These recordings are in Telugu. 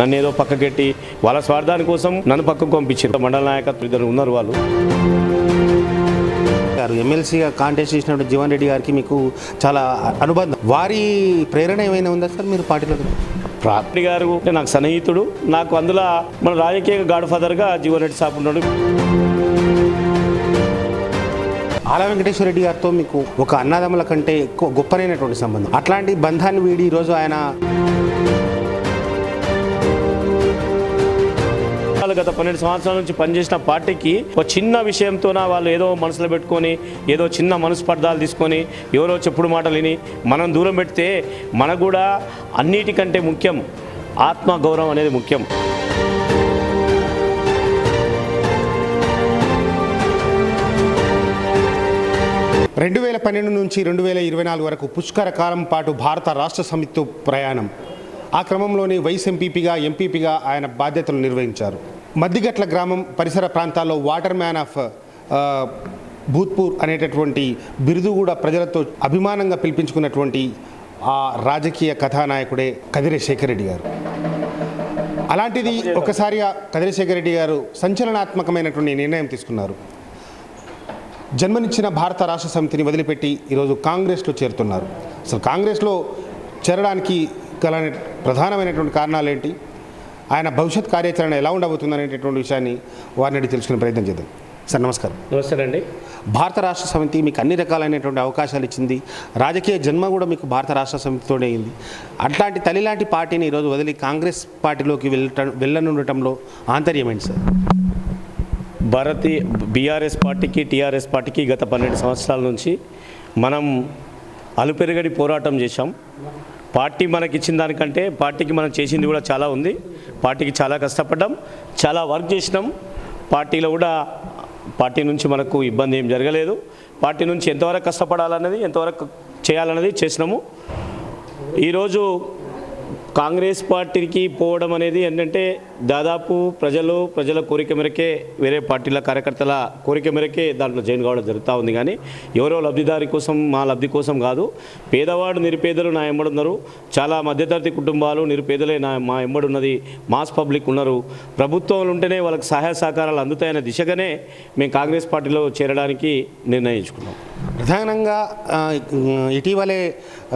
నన్ను ఏదో పక్కకెట్టి వాళ్ళ స్వార్థాని కోసం నన్ను పక్కకు పంపించారు. మండల నాయకత్వం ఇద్దరు ఉన్నారు వాళ్ళు. గారు ఎమ్మెల్సీగా కాంటెస్ట్ చేసినటువంటి జీవన్ రెడ్డి గారికి మీకు చాలా అనుబంధం. వారి ప్రేరణ ఏమైనా ఉందా సార్ మీరు పార్టీలో? ప్రాప్తి గారు అంటే నాకు సన్నిహితుడు. నాకు అందులో మన రాజకీయ గాడ్ ఫాదర్గా జీవన్ రెడ్డి సాబ్ ఉన్నాడు. ఆల వెంకటేశ్వర రెడ్డి గారితో మీకు ఒక అన్నదమ్ముల కంటే ఎక్కువ గొప్పనైనటువంటి సంబంధం. అట్లాంటి బంధాన్ని వీడి ఈరోజు ఆయన గత పన్నెండు సంవత్సరాల నుంచి పనిచేసిన పార్టీకి ఒక చిన్న విషయంతోన వాళ్ళు ఏదో మనసులో పెట్టుకొని ఏదో చిన్న మనస్పర్ధాలు తీసుకొని ఎవరో చెప్పుడు మాటలు విని మనం దూరం పెడితే మనకు కూడా అన్నిటికంటే ముఖ్యం ఆత్మ గౌరవం అనేది ముఖ్యం. రెండు వేల పన్నెండు నుంచి రెండు వేల ఇరవై నాలుగు వరకు పుష్కర కాలం పాటు భారత రాష్ట్ర సమితితో ప్రయాణం. ఆ క్రమంలోనే వైస్ ఎంపీపీగా ఎంపీపీగా ఆయన బాధ్యతలు నిర్వహించారు. మద్దిగట్ల గ్రామం పరిసర ప్రాంతాల్లో వాటర్ మ్యాన్ ఆఫ్ భూత్పూర్ అనేటటువంటి బిరుదు కూడా ప్రజలతో అభిమానంగా పిలిపించుకున్నటువంటి ఆ రాజకీయ కథానాయకుడే కదిరే శేఖర్ రెడ్డి గారు. అలాంటిది ఒకసారిగా కదిరే శేఖర్ రెడ్డి గారు సంచలనాత్మకమైనటువంటి నిర్ణయం తీసుకున్నారు. జన్మనిచ్చిన భారత రాష్ట్ర సమితిని వదిలిపెట్టి ఈరోజు కాంగ్రెస్లో చేరుతున్నారు. అసలు కాంగ్రెస్లో చేరడానికి గల ప్రధానమైనటువంటి కారణాలు ఏంటి ఆయన భవిష్యత్ కార్యాచరణ ఎలా ఉండబోతుంది అనేటటువంటి విషయాన్ని వారిని అడిగి తెలుసుకునే ప్రయత్నం చేద్దాం. సార్ నమస్కారం. నమస్తే అండి. భారత రాష్ట్ర సమితి మీకు అన్ని రకాలైనటువంటి అవకాశాలు ఇచ్చింది. రాజకీయ జన్మ కూడా మీకు భారత రాష్ట్ర సమితితోనే అయింది. అట్లాంటి తల్లిలాంటి పార్టీని ఈరోజు వదిలి కాంగ్రెస్ పార్టీలోకి వెళ్ళటం వెళ్ళనుండటంలో ఆంతర్యం ఏంటి సార్? భారతీయ బీఆర్ఎస్ పార్టీకి టీఆర్ఎస్ పార్టీకి గత పన్నెండు సంవత్సరాల నుంచి మనం అలుపెరగడి పోరాటం చేశాం. పార్టీ మనకి ఇచ్చిన దానికంటే పార్టీకి మనం చేసింది కూడా చాలా ఉంది. పార్టీకి చాలా కష్టపడ్డాం. చాలా వర్క్ చేసినాం. పార్టీలో కూడా పార్టీ నుంచి మనకు ఇబ్బంది ఏం జరగలేదు. పార్టీ నుంచి ఎంతవరకు కష్టపడాలన్నది ఎంతవరకు చేయాలన్నది చేసినాము. ఈరోజు కాంగ్రెస్ పార్టీకి పోవడం అనేది ఏంటంటే దాదాపు ప్రజలు ప్రజల కోరిక మేరకే వేరే పార్టీల కార్యకర్తల కోరిక మేరకే దాంట్లో జాయిన్ కావడం జరుగుతూ ఉంది. కానీ ఎవరో లబ్ధిదారి కోసం మా లబ్ధి కోసం కాదు పేదవాడు నిరుపేదలు నా ఎమ్మడున్నారు చాలా మధ్యతరగతి కుటుంబాలు నిరుపేదలే నా మా ఎమ్మడున్నది మాస్ పబ్లిక్ ఉన్నారు. ప్రభుత్వంలో ఉంటేనే వాళ్ళకి సహాయ సహకారాలు అందుతాయనే దిశగానే మేము కాంగ్రెస్ పార్టీలో చేరడానికి నిర్ణయించుకున్నాం. ప్రధానంగా ఇటీవలే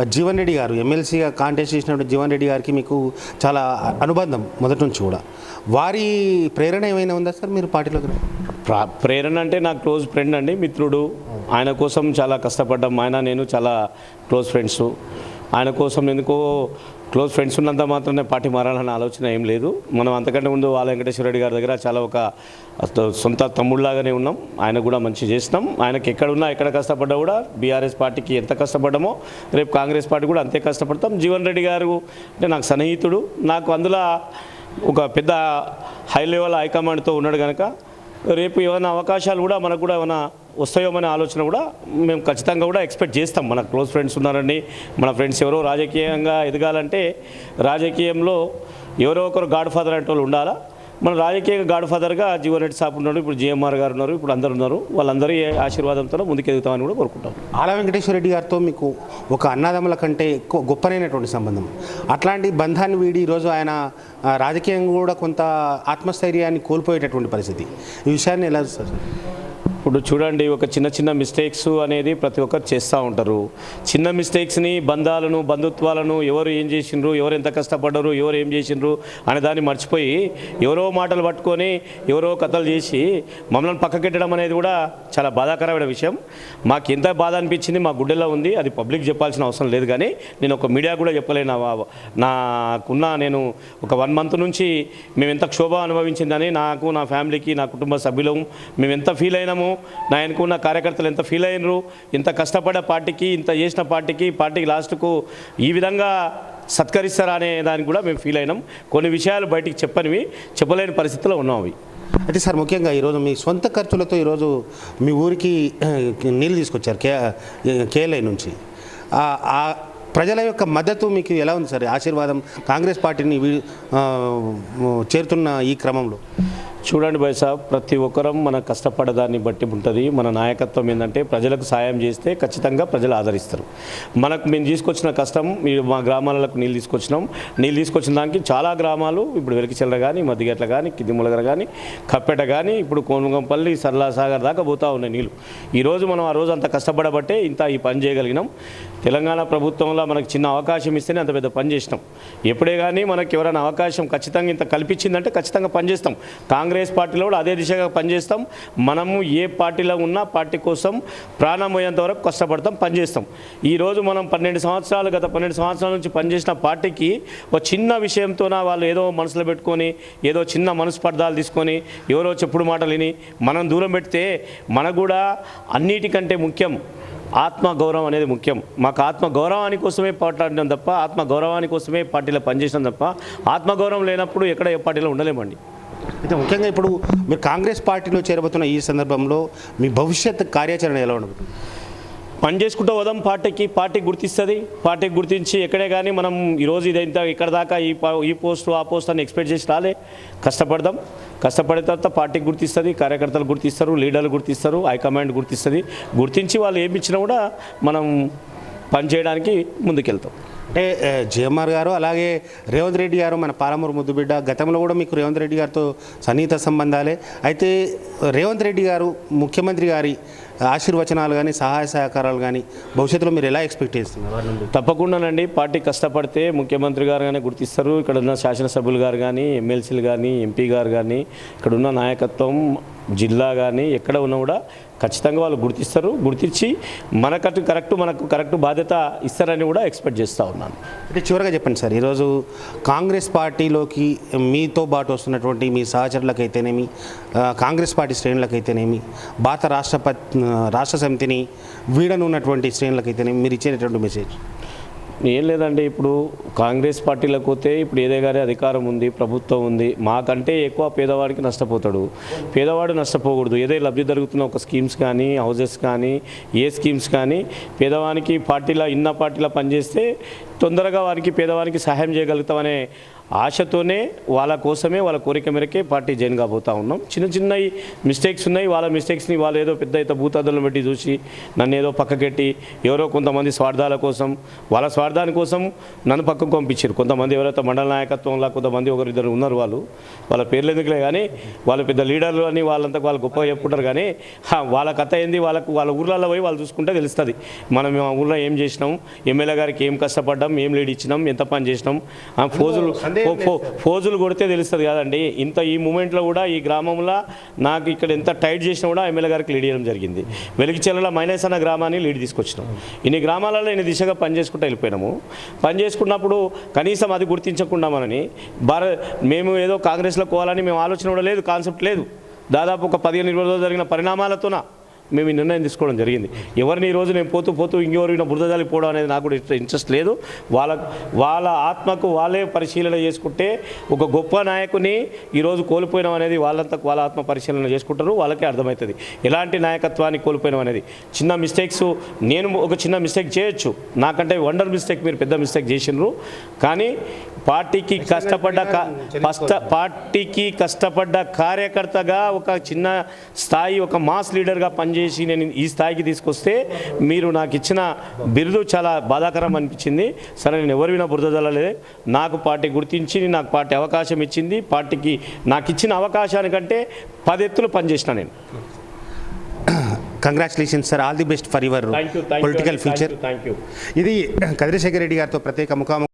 జీవన్ రెడ్డి గారు ఎమ్మెల్సీగా కాంటెస్ట్ చేసినప్పుడు జీవన్ రెడ్డి గారికి మీకు చాలా అనుబంధం మొదటి నుంచి కూడా. వారి ప్రేరణ ఏమైనా ఉందా సార్ మీరు పార్టీలోకి ప్రా- ప్రేరణ అంటే నా క్లోజ్ ఫ్రెండ్ అండి మిత్రుడు. ఆయన కోసం చాలా కష్టపడ్డాం. ఆయన నేను చాలా క్లోజ్ ఫ్రెండ్స్. ఆయన కోసం ఎందుకో క్లోజ్ ఫ్రెండ్స్ ఉన్నంత మాత్రమే పార్టీ మారాలన్న ఆలోచన ఏం లేదు. మనం అంతకంటే ముందు వాళ్ళ వెంకటేశ్వర రెడ్డి గారి దగ్గర చాలా ఒక అస్త- సొంత తమ్ముళ్ళలాగానే ఉన్నాం. ఆయన కూడా మంచి చేసినాం. ఆయనకి ఎక్కడున్నా ఎక్కడ కష్టపడ్డా కూడా బీఆర్ఎస్ పార్టీకి ఎంత కష్టపడ్డామో రేపు కాంగ్రెస్ పార్టీ కూడా అంతే కష్టపడతాం. జీవన్ రెడ్డి గారు అంటే నాకు సన్నిహితుడు. నాకు అందులో ఒక పెద్ద హై లెవెల్ హైకమాండ్తో ఉన్నాడు కనుక రేపు ఏమైనా అవకాశాలు కూడా మనకు కూడా ఏమైనా వస్తాయోమనే ఆలోచన కూడా మేము ఖచ్చితంగా కూడా ఎక్స్పెక్ట్ చేస్తాం. మన క్లోజ్ ఫ్రెండ్స్ ఉన్నారండి. మన ఫ్రెండ్స్ ఎవరో రాజకీయంగా ఎదగాలంటే రాజకీయంలో ఎవరో ఒకరు గాడ్ ఫాదర్ అంటే వాళ్ళు ఉండాలా? మన రాజకీయ గాడ్ ఫాదర్గా జీవన్ రెడ్డి సాబ్ ఉన్నారు. ఇప్పుడు జిఎంఆర్ గారు ఉన్నారు. ఇప్పుడు అందరు ఉన్నారు. వాళ్ళందరి ఆశీర్వాదంతో ముందుకు ఎదుగుతామని కూడా కోరుకుంటాం. ఆల వెంకటేశ్వర రెడ్డి గారితో మీకు ఒక అన్నదమ్ముల కంటే ఎక్కువ గొప్పనైనటువంటి సంబంధం. అట్లాంటి బంధాన్ని వీడి ఈరోజు ఆయన రాజకీయంగా కూడా కొంత ఆత్మస్థైర్యాన్ని కోల్పోయేటటువంటి పరిస్థితి. ఈ విషయాన్ని ఎలా సార్ ఇప్పుడు చూడండి ఒక చిన్న చిన్న మిస్టేక్స్ అనేది ప్రతి ఒక్కరు చేస్తూ ఉంటారు. చిన్న మిస్టేక్స్ని బంధాలను బంధుత్వాలను ఎవరు ఏం చేసిండ్రు ఎవరు ఎంత కష్టపడ్డారు ఎవరు ఏం చేసిండ్రు అనే దాన్ని మర్చిపోయి ఎవరో మాటలు పట్టుకొని ఎవరో కథలు చేసి మమ్మల్ని పక్కకెట్టడం అనేది కూడా చాలా బాధాకరమైన విషయం. మాకు ఎంత బాధ అనిపించింది మా గుడ్డెలో ఉంది అది పబ్లిక్ చెప్పాల్సిన అవసరం లేదు కానీ నేను ఒక మీడియా కూడా చెప్పలేను. నాకున్న నేను ఒక వన్ మంత్ నుంచి మేము ఎంత క్షోభ అనుభవించిందని నాకు నా ఫ్యామిలీకి నా కుటుంబ సభ్యులం మేము ఎంత ఫీల్ అయినాము నా వెనుకున్న కార్యకర్తలు ఎంత ఫీల్ అయినరు ఇంత కష్టపడ్డ పార్టీకి ఇంత చేసిన పార్టీకి పార్టీకి లాస్ట్కు ఈ విధంగా సత్కరిస్తారా అనే దానికి కూడా మేము ఫీల్ అయినాం. కొన్ని విషయాలు బయటికి చెప్పనివి చెప్పలేని పరిస్థితిలో ఉన్నాం అవి. అయితే సార్ ముఖ్యంగా ఈరోజు మీ సొంత ఖర్చులతో ఈరోజు మీ ఊరికి నీళ్ళు తీసుకొచ్చారు కే కేఎల్ఐ నుంచి. ఆ ప్రజల యొక్క మద్దతు మీకు ఎలా ఉంది సార్? ఆశీర్వాదం కాంగ్రెస్ పార్టీని చేరుతున్న ఈ క్రమంలో. చూడండి భాయ్ సాబ్ ప్రతి ఒక్కరం మన కష్టపడదాన్ని బట్టి ఉంటుంది. మన నాయకత్వం ఏంటంటే ప్రజలకు సాయం చేస్తే ఖచ్చితంగా ప్రజలు ఆదరిస్తారు. మనకు మేము తీసుకొచ్చిన కష్టం మీరు మా గ్రామాలకు నీళ్ళు తీసుకొచ్చినాం. నీళ్ళు తీసుకొచ్చిన దానికి చాలా గ్రామాలు ఇప్పుడు వెలికిచెల్ల కానీ మద్దిగట్ల కానీ కిదిములగర కానీ కప్పెట కానీ ఇప్పుడు కోనుగంపల్లి సర్లాసాగర్ దాకా పోతా ఉన్నాయి నీళ్ళు. ఈరోజు మనం ఆ రోజు అంత కష్టపడబట్టే ఇంత ఈ పని చేయగలిగినాం. తెలంగాణ ప్రభుత్వంలో మనకు చిన్న అవకాశం ఇస్తేనే అంత పెద్ద పని చేసినాం. ఎప్పుడే కానీ మనకి ఎవరైనా అవకాశం ఖచ్చితంగా ఇంత కల్పించిందంటే ఖచ్చితంగా పనిచేస్తాం కాంగ్రెస్ పార్టీలో కూడా అదే దిశగా పనిచేస్తాం మనము ఏ పార్టీలో ఉన్నా పార్టీ కోసం ప్రాణం పోయేంత వరకు కష్టపడతాం పనిచేస్తాం ఈరోజు మనం పన్నెండు సంవత్సరాలు గత పన్నెండు సంవత్సరాల నుంచి పనిచేసిన పార్టీకి ఒక చిన్న విషయంతోన వాళ్ళు ఏదో మనసులో పెట్టుకొని ఏదో చిన్న మనస్పర్ధాలు తీసుకొని ఎవరో చెప్పుడు మాటలు విని మనం దూరం పెడితే మనకు కూడా అన్నిటికంటే ముఖ్యం. ఆత్మ గౌరవం అనేది ముఖ్యం. మాకు ఆత్మగౌరవాని కోసమే పోట్లాడడం తప్ప ఆత్మ గౌరవాని కోసమే పార్టీలో పనిచేసినాం తప్ప ఆత్మగౌరవం లేనప్పుడు ఎక్కడ ఏ పార్టీలో ఉండలేమండి. అయితే ముఖ్యంగా ఇప్పుడు మీరు కాంగ్రెస్ పార్టీలో చేరబోతున్న ఈ సందర్భంలో మీ భవిష్యత్ కార్యాచరణ ఎలా ఉండదు పని చేసుకుంటూ పోదాం పార్టీకి. పార్టీ గుర్తిస్తుంది. పార్టీకి గుర్తించి ఎక్కడే కానీ మనం ఈరోజు ఇదంతా ఇక్కడ దాకా ఈ ఈ పోస్ట్ ఆ పోస్ట్ అని ఎక్స్పెక్ట్ చేసి రాలే. కష్టపడదాం. కష్టపడిన తర్వాత పార్టీకి గుర్తిస్తుంది కార్యకర్తలు గుర్తిస్తారు లీడర్లు గుర్తిస్తారు హైకమాండ్ గుర్తిస్తుంది. గుర్తించి వాళ్ళు ఏమి ఇచ్చినా కూడా మనం పని చేయడానికి ముందుకెళ్తాం. అంటే జిఎంఆర్ గారు అలాగే రేవంత్ రెడ్డి గారు మన పాలమూరు ముద్దుబిడ్డ గతంలో కూడా మీకు రేవంత్ రెడ్డి గారితో సన్నిహిత సంబంధాలే. అయితే రేవంత్ రెడ్డి గారు ముఖ్యమంత్రి గారి ఆశీర్వచనాలు కానీ సహాయ సహకారాలు కానీ భవిష్యత్తులో మీరు ఎలా ఎక్స్పెక్ట్ చేస్తున్నారు? తప్పకుండానండి. పార్టీ కష్టపడితే ముఖ్యమంత్రి గారు కానీ గుర్తిస్తారు. ఇక్కడ ఉన్న శాసనసభ్యులు గారు కానీ ఎమ్మెల్సీలు కానీ ఎంపీ గారు కానీ ఇక్కడ ఉన్న నాయకత్వం జిల్లా కానీ ఎక్కడ ఉన్నా కూడా ఖచ్చితంగా వాళ్ళు గుర్తిస్తారు. గుర్తించి మనకట్టు కరెక్ట్ మనకు కరెక్ట్ బాధ్యత ఇస్తారని కూడా ఎక్స్పెక్ట్ చేస్తూ ఉన్నాను. అంటే చివరగా చెప్పండి సార్ ఈరోజు కాంగ్రెస్ పార్టీలోకి మీతో పాటు వస్తున్నటువంటి మీ సహచరులకైతేనేమి కాంగ్రెస్ పార్టీ శ్రేణులకైతేనేమి భారత రాష్ట్రపతి రాష్ట్ర సమితిని వీడనున్నటువంటి శ్రేణులకైతేనేమి మీరు ఇచ్చేటటువంటి మెసేజ్ ఏం లేదండి ఇప్పుడు కాంగ్రెస్ పార్టీలకు పోతే ఇప్పుడు ఏదే గారి అధికారం ఉంది ప్రభుత్వం ఉంది మాకంటే ఎక్కువ పేదవాడికి నష్టపోతాడు. పేదవాడు నష్టపోకూడదు. ఏదే లబ్ధి జరుగుతున్న ఒక స్కీమ్స్ కానీ హౌజెస్ కానీ ఏ స్కీమ్స్ కానీ పేదవానికి పార్టీలో ఇన్న పార్టీలో పనిచేస్తే తొందరగా వారికి పేదవానికి సహాయం చేయగలుగుతామనే ఆశతోనే వాళ్ళ కోసమే వాళ్ళ కోరిక మేరకే పార్టీ జాయిన్ కాబోతా ఉన్నాం. చిన్న చిన్న మిస్టేక్స్ ఉన్నాయి. వాళ్ళ మిస్టేక్స్ని వాళ్ళు ఏదో పెద్ద అయితే భూతాదులను పెట్టి చూసి నన్ను ఏదో పక్కకెట్టి ఎవరో కొంతమంది స్వార్థాల కోసం వాళ్ళ స్వార్థాని కోసం నన్ను పక్కకు పంపించారు. కొంతమంది ఎవరైతే మండల నాయకత్వంలో కొంతమంది ఒకరిద్దరు ఉన్నారు వాళ్ళు. వాళ్ళ పేర్లు ఎందుకులే కానీ వాళ్ళు పెద్ద లీడర్లు అని వాళ్ళంతా వాళ్ళు గొప్పగా చెప్పుకుంటారు కానీ వాళ్ళ కథ ఏంది? వాళ్ళకు వాళ్ళ ఊర్లలో పోయి వాళ్ళు చూసుకుంటే తెలుస్తుంది. మనం ఆ ఊర్లో ఏం చేసినాం? ఎమ్మెల్యే గారికి ఏం కష్టపడ్డాం? ఏం లీడ్ ఇచ్చినాం? ఎంత పని చేసినాం? ఆ ఫోజులు ఫోజులు కొడితే తెలుస్తుంది కదండి. ఇంత ఈ మూమెంట్లో కూడా ఈ గ్రామంలో నాకు ఇక్కడ ఎంత టైట్ చేసినా కూడా ఎమ్మెల్యే గారికి లీడ్ చేయడం జరిగింది. వెలిగిచెల్ల మైనస్ అన్న గ్రామాన్ని లీడ్ తీసుకొచ్చినాం. ఇన్ని గ్రామాలలో ఇన్ని దిశగా పని చేసుకుంటూ వెళ్ళిపోయినాము. పని చేసుకున్నప్పుడు కనీసం అది గుర్తించకుండా మనని భార మేము ఏదో కాంగ్రెస్లో పోవాలని మేము ఆలోచన కూడా లేదు కాన్సెప్ట్ లేదు. దాదాపు ఒక పదిహేను ఇరవై రోజులు జరిగిన పరిణామాలతోన మేము ఈ నిర్ణయం తీసుకోవడం జరిగింది. ఎవరిని ఈ రోజు నేను పోతూ పోతూ ఇంకెవరిన బురదజాలి పోవడం అనేది నాకు కూడా ఇంట్రెస్ట్ లేదు. వాళ్ళ వాళ్ళ ఆత్మకు వాళ్ళే పరిశీలన చేసుకుంటే ఒక గొప్ప నాయకుని ఈరోజు కోల్పోయినాం అనేది వాళ్ళంతా వాళ్ళ ఆత్మ పరిశీలన చేసుకుంటారు. వాళ్ళకే అర్థమవుతుంది. ఎలాంటి నాయకత్వాన్ని కోల్పోయినాం అనేది. చిన్న మిస్టేక్స్ నేను ఒక చిన్న మిస్టేక్ చేయొచ్చు. నాకంటే వండర్ మిస్టేక్ మీరు పెద్ద మిస్టేక్ చేసినారు కానీ పార్టీకి కష్టపడ్డ కష్ట పార్టీకి కష్టపడ్డ కార్యకర్తగా ఒక చిన్న స్థాయి ఒక మాస్ లీడర్గా పనిచేసి నేను ఈ స్థాయికి తీసుకొస్తే మీరు నాకు ఇచ్చిన బిరుదు చాలా బాధాకరం అనిపించింది. సరే నేను ఎవరు వినా బురద జల్లలేదు. నాకు పార్టీ గుర్తించి నాకు పార్టీ అవకాశం ఇచ్చింది. పార్టీకి నాకు ఇచ్చిన అవకాశానికంటే పది ఎత్తులు పనిచేసిన నేను. Congratulations sir all the best for your political future thank you ఇది కదిరశేఖర్ రెడ్డి గారితో ప్రత్యేక ముఖాము